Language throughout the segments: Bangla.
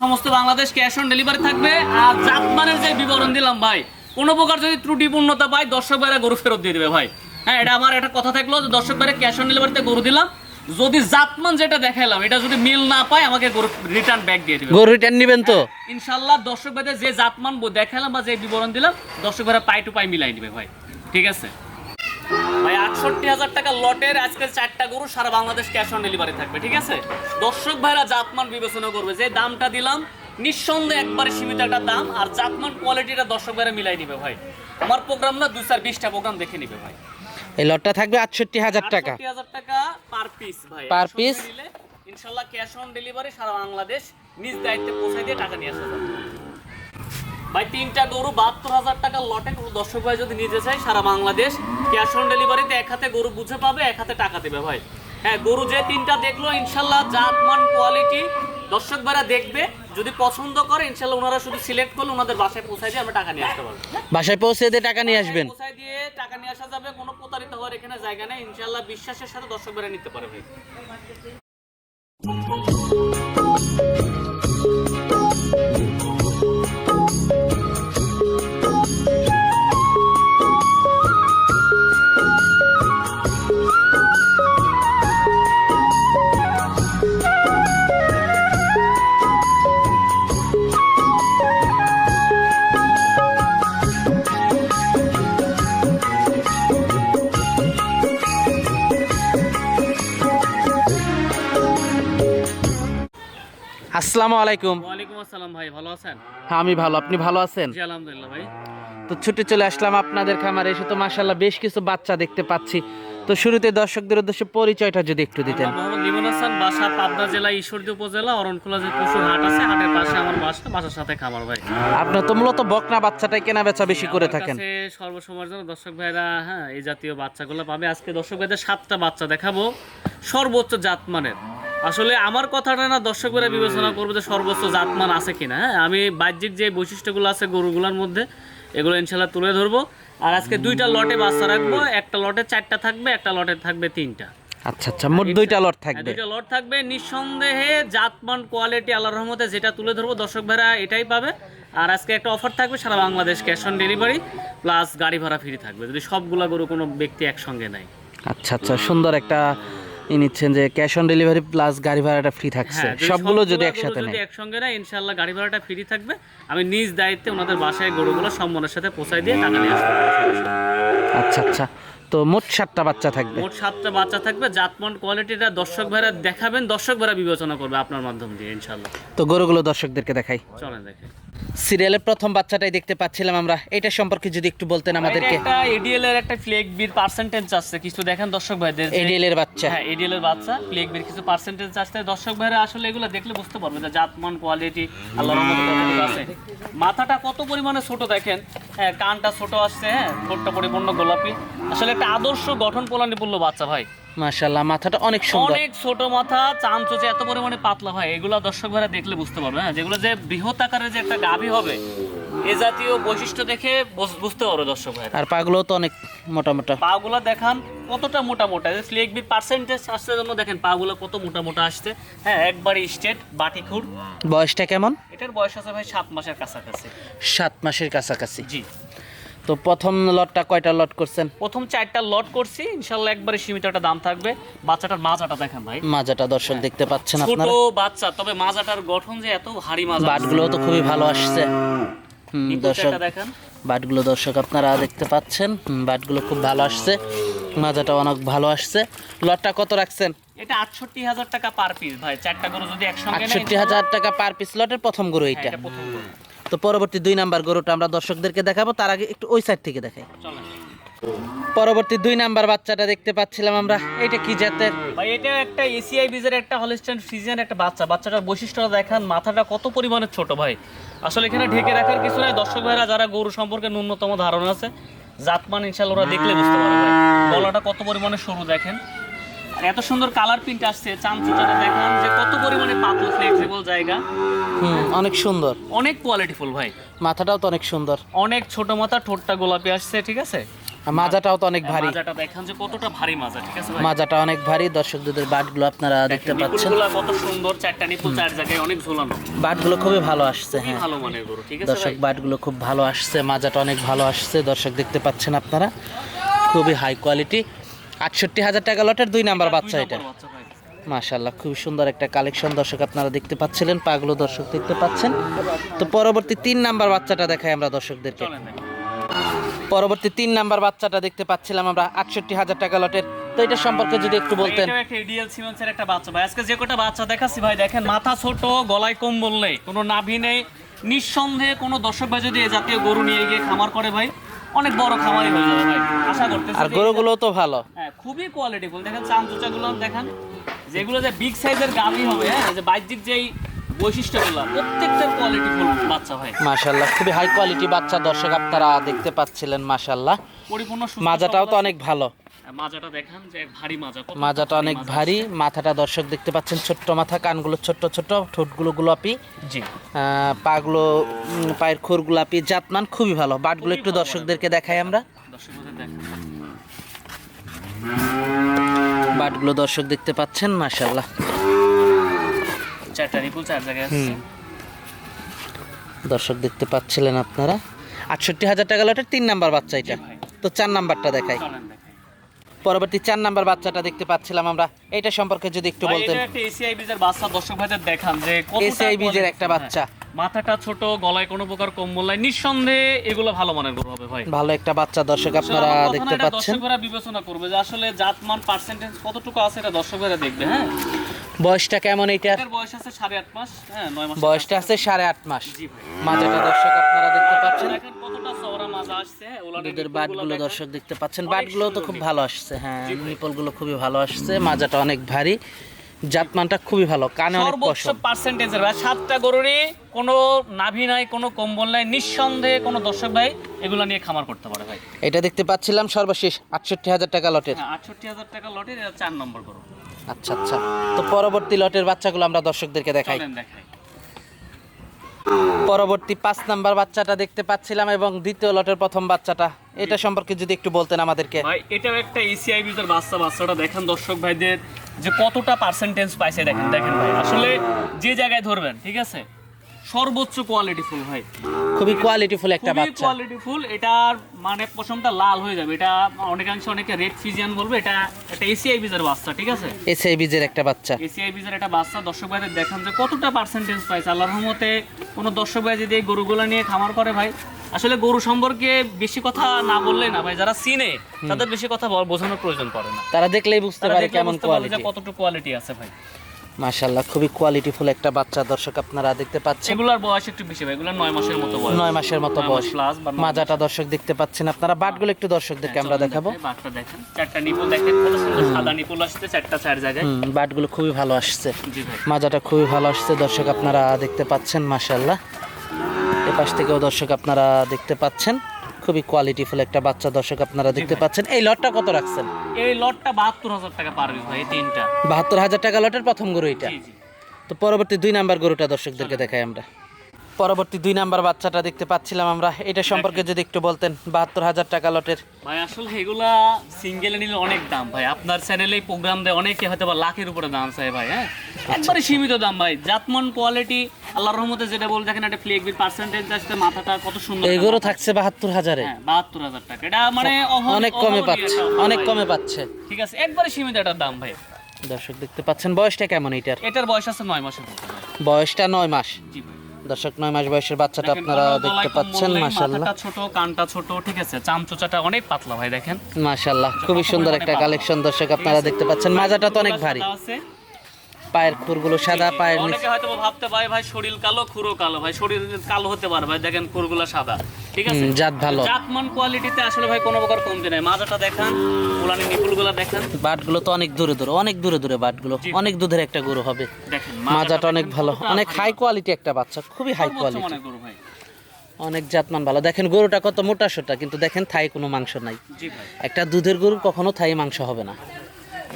সমস্ত বাংলাদেশ ক্যাশ অন ডেলিভারি থাকবে আর জাতমানের যে বিবরণ দিলাম ভাই কোনো প্রকার যদি ত্রুটিপূর্ণতা পাই দর্শক ভাইরা গরু ফেরত দিয়ে দেবে ভাই। হ্যাঁ এটা আমার একটা কথা থাকল যে দর্শক ভাইরা ক্যাশ অন ডেলিভারিতে গরু দিলাম। যদি জাতমান যেটা দেখাইলাম এটা যদি মিল না পায় আমাকে গরু রিটার্ন ব্যাক দিয়ে দেবে। গরু রিটার্ন নিবেন তো? ইনশাল্লাহ দর্শক ভাইদের যে জাতমান দেখালাম বা যে বিবরণ দিলাম দর্শক ভাইরা পাই টু পাই মিলাই দিবে ভাই। ঠিক আছে? আটষট্টি হাজার টাকা লটের আজকে চারটা গরু সারা বাংলাদেশ ক্যাশ অন ডেলিভারি থাকবে ঠিক আছে? দর্শক ভাইরা জাতমান বিবেচনা করবে। যে দামটা দিলাম নিঃসন্দেহে একবারে সীমিত একটা দাম আর জাতমান কোয়ালিটিটা দর্শক ভাইরা মিলাই দিবে ভাই। আমার প্রোগ্রাম না দুই চার বিশটা প্রোগ্রাম দেখে নিবে ভাই। এই লটটা থাকবে আটষট্টি হাজার টাকা। টাকা পার পিস ভাই। Piece? নিলে ইনশাল্লাহ ক্যাশ অন ডেলিভারি সারা বাংলাদেশ নিজ দায়িত্বে পৌঁছে দিয়ে টাকা নিয়ে আসা যাবে। ভাই তিনটা গরু বাহাত্তর হাজার টাকা লটে। কোনো দর্শক ভাই যদি নিতে চাই সারা বাংলাদেশ ক্যাশ অন ডেলিভারিতে এক হাতে গরু বুঝে পাবে এক হাতে টাকা দেবে ভাই। হ্যাঁ গরু যে তিনটা দেখল ইনশাল্লাহ জাতমান কোয়ালিটি দর্শক ভাইরা দেখবে যদি পছন্দ করে ইনশাল্লাহ ওনারা শুধু সিলেক্ট করলে ওনাদের বাসায় পৌঁছায় দিয়ে আমরা টাকা নিয়ে আসতে পারব। বাসায় পৌঁছে দিয়ে টাকা নিয়ে আসবেন? পৌঁছায় দিয়ে টাকা নিয়ে আসা যাবে কোনো প্রতারিত হওয়ার এখানে জায়গা নেই। ইনশাল্লাহ বিশ্বাসের সাথে দর্শক ভাইরা নিতে পারে আসসালামু আলাইকুম। ওয়ালাইকুম আসসালাম ভাই ভালো আছেন? হ্যাঁ আমি ভালো। আপনি ভালো আছেন? জি আলহামদুলিল্লাহ ভাই। তো ছুটে চলে আসলাম আপনাদের খামারে এসে তো বেশ কিছু বাচ্চা দেখতে পাচ্ছি। তো শুরুতে দর্শকদের উদ্দেশ্যে পরিচয়টা যদি একটু দিতেন। মোহাম্মদ লিমন হাসান বাসা পাবনা জেলা ঈশ্বরদী উপজেলা অরণখোলা যে পশুর হাট আছে হাটের পাশে আমার বাসা বাসার সাথে খামার ভাই। আপনার তো মূলত বকনা বাচ্চাটাই কেনা বেচা বেশি করে থাকেন। সর্বসময়ের জন্য দর্শক ভাইরা হ্যাঁ এই জাতীয় বাচ্চাগুলো পাবে। আজকে দর্শক ভাইদের সাতটা বাচ্চা দেখাবো। সর্বোচ্চ জাতমানের। আসলে আমার কথাটা না দর্শক ভাইরা বিবেচনা করবে যে সর্বোচ্চ জাতমান আছে কিনা হ্যাঁ? আমি বাহ্যিক যে বৈশিষ্ট্যগুলো আছে গরুগুলোর মধ্যে এগুলো ইনশাল্লাহ তুলে ধরবো। আর আজকে দুইটা লটে বাচ্চা রাখব একটা লটে চারটা থাকবে একটা লটে থাকবে তিনটা। আচ্ছা আচ্ছা মোট দুইটা লট হ্যাঁ, থাকবে দুইটা লট থাকবে। নিঃসন্দেহে জাতমান কোয়ালিটি আল্লাহর রহমতে যেটা তুলে ধরবো দর্শক ভাইরা এটাই পাবে। আর আজকে একটা অফার থাকবে সারা Bangladesh cash on delivery plus গাড়ি ভাড়া ফ্রি থাকবে। যদি সবগুলা গরু কোনো ব্যক্তি একসঙ্গে নেয়। আচ্ছা আচ্ছা সুন্দর একটা ই নিচ্ছেন যে ক্যাশ অন ডেলিভারি প্লাস গাড়ি ভাড়াটা ফ্রি থাকছে। হ্যাঁ, যদি সবগুলো যদি একসাথে নেয়। একসঙ্গে না ইনশাল্লাহ গাড়ি ভাড়াটা ফ্রি থাকবে। আমি নিজ দায়িত্বে ওনাদের বাসায় গরুগুলো সম্মানের সাথে পৌঁছায় দিয়ে টাকা নিয়ে আসব। আচ্ছা আচ্ছা। তো মোট সাতটা বাচ্চা থাকবে। মোট সাতটা বাচ্চা থাকবে। জাতমান কোয়ালিটিটা দর্শক ভাইরা দেখাবেন দর্শক ভাইরা বিবেচনা করবে আপনার মাধ্যম দিয়ে ইনশাল্লাহ তো গরুগুলো দর্শকদেরকে দেখাই। চলেন দেখে সিরিয়ালের প্রথম বাচ্চাটাই দেখতে পাচ্ছিলাম আমরা। এটা সম্পর্কে যদি একটু বলতেন আমাদেরকে। এটা এডিএল এর একটা ফ্লেক বির পার্সেন্টেজ আছে। কিছু দেখেন দর্শক ভাইদের এডিএল এর বাচ্চা। হ্যাঁ এডিএল এর বাচ্চা ফ্লেক বির কিছু পার্সেন্টেজ আসছে দর্শক ভাইরা আসলে এগুলো দেখলে বুঝতে পারবে যে জাতমান কোয়ালিটি আল্লাহর রহমতে কতটুকু আছে। মাথাটা কত পরিমাণে ছোট দেখেন। হ্যাঁ কানটা ছোট আসছে হ্যাঁ ঠোঁটটা পরিপূর্ণ গোলাপি। আসলে একটা আদর্শ গঠন পোলানিপূর্ণ বাচ্চা ভাই। মাশাআল্লাহ মাথাটা অনেক সুন্দর। অনেক ছোট মাথা চাম চোচে এত পরিমাণে পাতলা হয় এগুলো দর্শক ভাইরা দেখলে বুঝতে পারবে হ্যাঁ? যেগুলো যে বৃহৎ আকারের যে একটা গাভী হবে এ জাতীয় বৈশিষ্ট্য দেখে বুঝ- বুঝতে পারবে দর্শক ভাই আর পাগুলো তো অনেক মোটা মোটা। পাগুলো দেখান কতটা মোটা মোটা স্লেক বি পার্সেন্টেজ আসছে জন্য দেখেন পাগুলো কত মোটা মোটা আসছে। হ্যাঁ একবারে স্টেট বাটি খুর। বয়সটা কেমন? এটার বয়স আছে ভাই সাত মাসের কাছাকাছি। সাত মাসের কাছাকাছি। জি। তো প্রথম লটটা কয়টা লট করছেন? প্রথম চারটা লট করছি ইনশাল্লাহ একবারে সীমিত একটা দাম থাকবে। বাচ্চাটার মাজাটা দেখেন ভাই। মাজাটা দর্শক দেখতে পাচ্ছেন আপনারা। ছোট বাচ্চা তবে মাজাটার গঠন যে এত ভারী মাজা বাটগুলো তো খুবই ভালো আসছে। দর্শক দেখেন। বাটগুলো দর্শক আপনারা দেখতে পাচ্ছেন। বাটগুলো খুব ভালো আসছে। মাজাটা অনেক ভালো আসছে। লটটা কত রাখছেন? এটা আটষট্টি হাজার টাকা পার পিস ভাই। চারটা গরু যদি একসঙ্গে আটষট্টি হাজার টাকা পার পিস লটের প্রথম গরু হ্যাঁ, এটা প্রথম গরু। তো পরবর্তী দুই নাম্বার গরুটা আমরা দর্শকদেরকে দেখাবো, তার আগে একটু ওই সাইড থেকে দেখাই। পরবর্তী দুই নাম্বার বাচ্চাটা দেখতে পাচ্ছিলাম আমরা এটা কি জাতের? ভাই এটা একটা এসিআই বীজের একটা হলিস্টাইন ফ্রিজিয়ান একটা বাচ্চা। বাচ্চাটার বৈশিষ্ট্যটা দেখান, মাথাটা কত পরিমাণে ছোট ভাই। আসলে এখানে ঢেকে রাখার কিছু নাই, দর্শক ভাইরা, যারা গরু সম্পর্কে ন্যূনতম ধারণা আছে, জাতমান ইনশাল্লাহ ওরা দেখলে বুঝতে পারবে গলাটা কত পরিমাণে সরু দেখেন। আর এত সুন্দর কালার প্রিন্ট আসছে চামচুচাটা দেখান যে কত পরিমাণে পাতলা ফ্লেক্সিবল জায়গা। হুম অনেক সুন্দর। অনেক কোয়ালিটিফুল ভাই। মাথাটাও তো অনেক সুন্দর। অনেক ছোট মাথা ঠোঁটটা গোলাপি আসছে ঠিক আছে? মাজাটাও তো অনেক ভারী। মাজাটা দেখেন যে কতটা ভারী মাজা ঠিক আছে ভাই? মাজাটা অনেক ভারী। দর্শকদের বাটগুলো আপনারা দেখতে পাচ্ছেন। কত সুন্দর চারটা নিপুল চার জায়গায় অনেক ঝোলানো। বাটগুলো খুবই ভালো আসছে হ্যাঁ। ভালো মানের গরু ঠিক আছে দর্শক বাটগুলো খুব ভালো আসছে মাজাটা অনেক ভালো আসছে। দর্শক দেখতে পাচ্ছেন আপনারা? খুবই হাই কোয়ালিটি আটষট্টি হাজার টাকা লটের দুই নাম্বার বাচ্চা এটা। মাশাল্লাহ খুব সুন্দর একটা কালেকশন দর্শক আপনারা দেখতে পাচ্ছিলেন পাগুলো দর্শক দেখতে পাচ্ছেন। তো পরবর্তী তিন নাম্বার বাচ্চাটা দেখাই আমরা দর্শকদেরকে। পরবর্তী তিন নাম্বার বাচ্চাটা দেখতে পাচ্ছিলাম আমরা আটষট্টি হাজার টাকা লটের। তো এটা সম্পর্কে যদি একটু বলতেন। একটা সিমেন্সের একটা বাচ্চা ভাই। আজকে যে কটা বাচ্চা দেখাচ্ছি ভাই দেখেন মাথা ছোট গলায় কম্বল নেই কোনো নাভি নেই। নিঃসন্দেহে কোনো দর্শক ভাই যদি এই জাতীয় গরু নিয়ে গিয়ে খামার করে ভাই অনেক বড় খামারই হয়ে যাবে ভাই। আশা করতেছি আর গরুগুলো তো ভালো। হ্যাঁ খুবই কোয়ালিটিফুল দেখেন চামচুচাগুলো দেখেন। যেগুলো যে বিগ সাইজের গাভী হবে হ্যাঁ যে বাহ্যিক যেই বৈশিষ্ট্যগুলো প্রত্যেকটার কোয়ালিটিফুল বাচ্চা ভাই। মাশাআল্লাহ খুবই হাই কোয়ালিটি বাচ্চা দর্শক আপনারা দেখতে পাচ্ছিলেন মাশাল্লাহ পরিপূর্ণ মাজাটাও তো অনেক ভালো। মাজাটা দেখেন যে ভারী মাজা মাজাটা অনেক ভারী। মাথাটা দর্শক দেখতে পাচ্ছেন ছোট্ট মাথা কানগুলো ছোট্ট ছোট্ট ঠোঁটগুলো গোলাপি। জি। পাগুলো পায়ের খুর গোলাপি জাতমান খুবই ভালো। বাটগুলো একটু দর্শকদেরকে দেখাই আমরা। দর্শকদের দেখেন। বাটগুলো দর্শক দেখতে পাচ্ছেন মাশাল্লাহ চারটা রিপুল চার জায়গায় আছে। দর্শক দেখতে পাচ্ছিলেন আপনারা। আটষট্টি হাজার টাকা লটের তিন নাম্বার বাচ্চা এটা। তো চার নাম্বারটা দেখাই। পরবর্তী চার নাম্বার বাচ্চাটা দেখতে পাচ্ছিলাম আমরা। এটা সম্পর্কে যদি একটু বলতেন। এসিআই বীজের বাচ্চা দর্শক ভাইদের দেখান যে কতটা বীজের একটা হ্যাঁ। বাচ্চা। মাথাটা ছোট গলায় কোনো প্রকার কম্বল নাই। নিঃসন্দেহে এগুলো ভালো মানের গরু হবে ভাই। ভালো একটা বাচ্চা দর্শক আপনারা দেখতে পাচ্ছেন। দর্শকরা বিবেচনা করবে যে আসলে জাতমান পার্সেন্টেজ কতটুকু আছে এটা দর্শকেরা দেখবে হ্যাঁ? বয়সটা কেমন এটা এটার বয়স আছে সাড়ে আট মাস হ্যাঁ নয় মাস বয়সটা আছে সাড়ে আট মাস। ভাই। মাজাটা দর্শক আপনারা দেখতে পাচ্ছেন। হ্যাঁ দুধের বাটগুলো দর্শক দেখতে পাচ্ছেন। বাটগুলো তো খুব ভালো আসছে হ্যাঁ নিপলগুলো খুবই ভালো আসছে মাজাটা অনেক ভারী। জাতমানটা খুবই ভালো কানে অনেক সর্বোচ্চ পশম। পার্সেন্টেজের ভাই সাতটা গরুরই কোনো নাভি নাই কোনো কম্বল নাই নিঃসন্দেহে কোনো দর্শক ভাই এগুলো নিয়ে খামার করতে পারে ভাই। এটা দেখতে পাচ্ছিলাম সর্বশেষ আটষট্টি হাজার টাকা লটের। আটষট্টি হাজার টাকা লটের এটা চার নম্বর গরু। আচ্ছা আচ্ছা। তো পরবর্তী লটের বাচ্চাগুলো আমরা দর্শকদেরকে দেখাই। দেখাই। পরবর্তী পাঁচ নাম্বার বাচ্চাটা দেখতে পাচ্ছিলাম এবং দ্বিতীয় লটের প্রথম বাচ্চাটা। এটা সম্পর্কে যদি একটু বলতেন আমাদেরকে। ভাই এটাও একটা এসিআই বিজের বাচ্চা বাচ্চাটা দেখেন দর্শক ভাইদের। যে কতটা পার্সেন্টেজ পাইছে দেখেন দেখেন ভাই। আসলে যে জায়গায় ধরবেন ঠিক আছে? সর্বোচ্চ কোয়ালিটি ফুল ভাই। খুবই কোয়ালিটিফুল একটা খুবই বাচ্চা। কোয়ালিটি ফুল এটার মানে পশমটা লাল হয়ে যাবে। এটা অনেকাংশে অনেকে রেড ফিজিয়ান বলবে এটা একটা এসিআই বিজের বাচ্চা ঠিক আছে? এসআই বীজের একটা বাচ্চা। এসিআই বিজের একটা বাচ্চা দর্শক ভাইদের দেখান যে কতটা পার্সেন্টেজ পাইছে আল্লাহর রহমতে কোনো দর্শক ভাই যদি এই গরুগুলো নিয়ে খামার করে ভাই আসলে গরু সম্পর্কে বেশি কথা না বললে না ভাই যারা চিনে তাদের বেশি কথা বোঝানোর প্রয়োজন পড়ে না। তারা দেখলেই বুঝতে পারে কেমন কোয়ালিটি কতটুকু কোয়ালিটি আছে ভাই। মাশাল্লাহ খুবই কোয়ালিটিফুল একটা বাচ্চা দর্শক আপনারা দেখতে পাচ্ছেন। এগুলার বয়স একটু বেশি ভাই এগুলার নয় মাসের মতো বয়স। নয় মাসের মতো বয়স। মাজাটা দর্শক দেখতে পাচ্ছেন আপনারা বাটগুলো একটু দর্শকদেরকে আমরা দেখাবো। বাঘটা দেখেন। চারটা নিপুল দেখেন কত সুন্দর সাদা নিপুল আসছে চারটা চার জায়গায়। বাটগুলো খুবই ভালো আসছে। জি ভাই। মাজাটা খুবই ভালো আসছে দর্শক আপনারা দেখতে পাচ্ছেন মাশাল্লাহ এ পাশ থেকেও দর্শক আপনারা দেখতে পাচ্ছেন। খুবই কোয়ালিটিফুল একটা বাচ্চা দর্শক আপনারা দেখতে পাচ্ছেন। এই লটটা কত রাখছেন? এই লটটা বাহাত্তর হাজার টাকা ভাই এই তিনটা। বাহাত্তর হাজার টাকা লটের প্রথম গরু এটা? তো পরবর্তী দুই নাম্বার গরুটা দর্শকদেরকে দেখাই আমরা। পরবর্তী দুই নাম্বার বাচ্চাটা দেখতে পাচ্ছিলাম আমরা। এটা সম্পর্কে যদি একটু বলতেন বাহাত্তর হাজার টাকা লটের। ভাই আসলে এগুলা সিঙ্গেলে নিলে অনেক দাম ভাই। আপনার চ্যানেলে প্রোগ্রাম দেয় অনেকে হয়তো বা লাখের উপরে দাম চাই ভাই হ্যাঁ? একবারে সীমিত দাম ভাই। জাতমান কোয়ালিটি আল্লাহর রহমতে যেটা বলে দেখেন একটা ফ্লেগবির পার্সেন্টেজ আসতে মাথাটা কত সুন্দর মাথা। থাকছে বাহাত্তর হাজারে। হ্যাঁ বাহাত্তর হাজার টাকা। এটা মানে অনেক কমে পাচ্ছে অনেক কমে পাচ্ছে। ঠিক আছে একবারে সীমিত একটা দাম ভাই। দর্শক দেখতে পাচ্ছেন বয়সটা কেমন এটার? এটার বয়স আছে নয় মাসের বয়সটা নয় মাস। জি ভাই। দর্শক নয় মাস বয়সের বাচ্চাটা আপনারা দেখতে পাচ্ছেন নেই, মাশাল্লাহ ছোট কানটা ছোট ঠিক আছে চামচোচাটা অনেক পাতলা ভাই দেখেন। মাশাল্লাহ খুবই সুন্দর একটা কালেকশন দর্শক আপনারা দেখতে পাচ্ছেন মাজাটা তো অনেক ভারী। আছে। পায়ের খুরগুলো সাদা পায়ের অনেকে হয়তো ভাবতে পারে ভাই শরীর কালো খুরো কালো। ভাই শরীর কালো হতে পারে ভাই দেখেন খুরগুলো সাদা। ঠিক আছে? জাত ভালো। জাতমান কোয়ালিটিতে আসলে ভাই কোনো প্রকার কমতি নাই। মাজাটা দেখান উলানি নিপুলগুলো দেখেন। বাটগুলো তো অনেক দূরে দূরে অনেক দূরে দূরে বাটগুলো। অনেক দুধের একটা গরু হবে। দেখেন মাজাটা অনেক ভালো। অনেক হাই কোয়ালিটি একটা বাচ্চা খুবই হাই কোয়ালিটি গরু ভাই। অনেক জাতমান ভালো। দেখেন গরুটা কত মোটা সোটা কিন্তু দেখেন থাই কোনো মাংস নাই। একটা দুধের গরু কখনো থাই মাংস হবে না।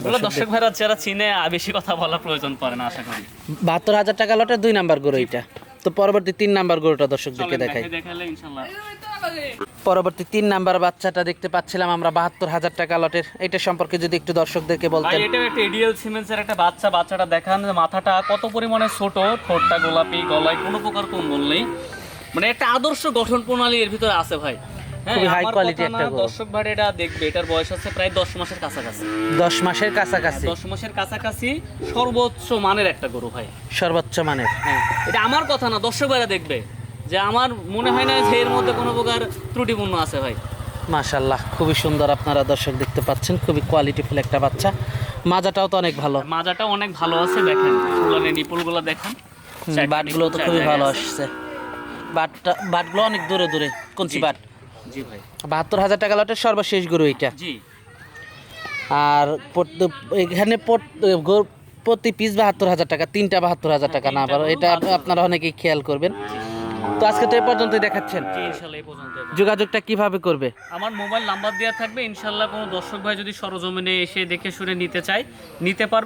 এগুলো দর্শক ভাইরা যারা চিনে বেশি কথা প্রয়োজন পড়ে না আশা করি। বাহাত্তর হাজার টাকা লটের দুই নাম্বার গরু এটা। তো পরবর্তী তিন নাম্বার গরুটা দর্শকদেরকে দেখাই। পরবর্তী তিন নাম্বার বাচ্চাটা দেখতে পাচ্ছিলাম আমরা বাহাত্তর হাজার টাকা লটের। এটা সম্পর্কে যদি একটু দর্শকদেরকে বলতেন। এটা একটা এডিএল সিমেন্সের একটা বাচ্চা। বাচ্চাটা দেখান মাথাটা কত পরিমাণে ছোট ঠোঁটটা গোলাপি গলায় কোনো প্রকার কম্বল নেই। মানে একটা আদর্শ গঠন প্রণালী এর ভিতরে আছে ভাই। খুবই high আমার quality কথা একটা গরু। দর্শক ভাই এটা দেখবে এটার বয়স আছে প্রায় দশ মাসের কাছাকাছি। দশ মাসের কাছাকাছি। দশ মাসের কাছাকাছি সর্বোচ্চ মানের একটা গরু ভাই সর্বোচ্চ মানের। হ্যাঁ এটা আমার কথা না দর্শক ভাইরা দেখবে যে আমার মনে হয় না যে এর মধ্যে কোনো প্রকার ত্রুটিপূর্ণ আছে ভাই। মাশাল্লাহ খুবই সুন্দর আপনারা দর্শক দেখতে পাচ্ছেন খুবই কোয়ালিটিফুল একটা বাচ্চা। মাজাটাও তো অনেক ভালো। মাজাটা অনেক ভালো আছে দেখেন ফুলানের নিপুলগুলো দেখেন। বাটগুলো তো খুবই ভালো আসছে। বাটটা বাটগুলো অনেক দূরে দূরে কোনছি বাট। জি ভাই। বাহাত্তর হাজার টাকা লটের সর্বশেষ গরু এইটা। জি। আর এখানে প্রতি পিস বাহাত্তর হাজার টাকা তিনটা বাহাত্তর হাজার টাকা না পারো এটা আপনারা অনেকেই খেয়াল করবেন। তো আজকে তো এই পর্যন্তই দেখাচ্ছেন। জি ইনশাল্লাহ এই পর্যন্ত যোগাযোগটা কীভাবে করবে? আমার মোবাইল নাম্বার দেওয়া থাকবে ইনশাল্লাহ কোনো দর্শক ভাই যদি সরজমিনে এসে দেখে শুনে নিতে চায় নিতে পারবে।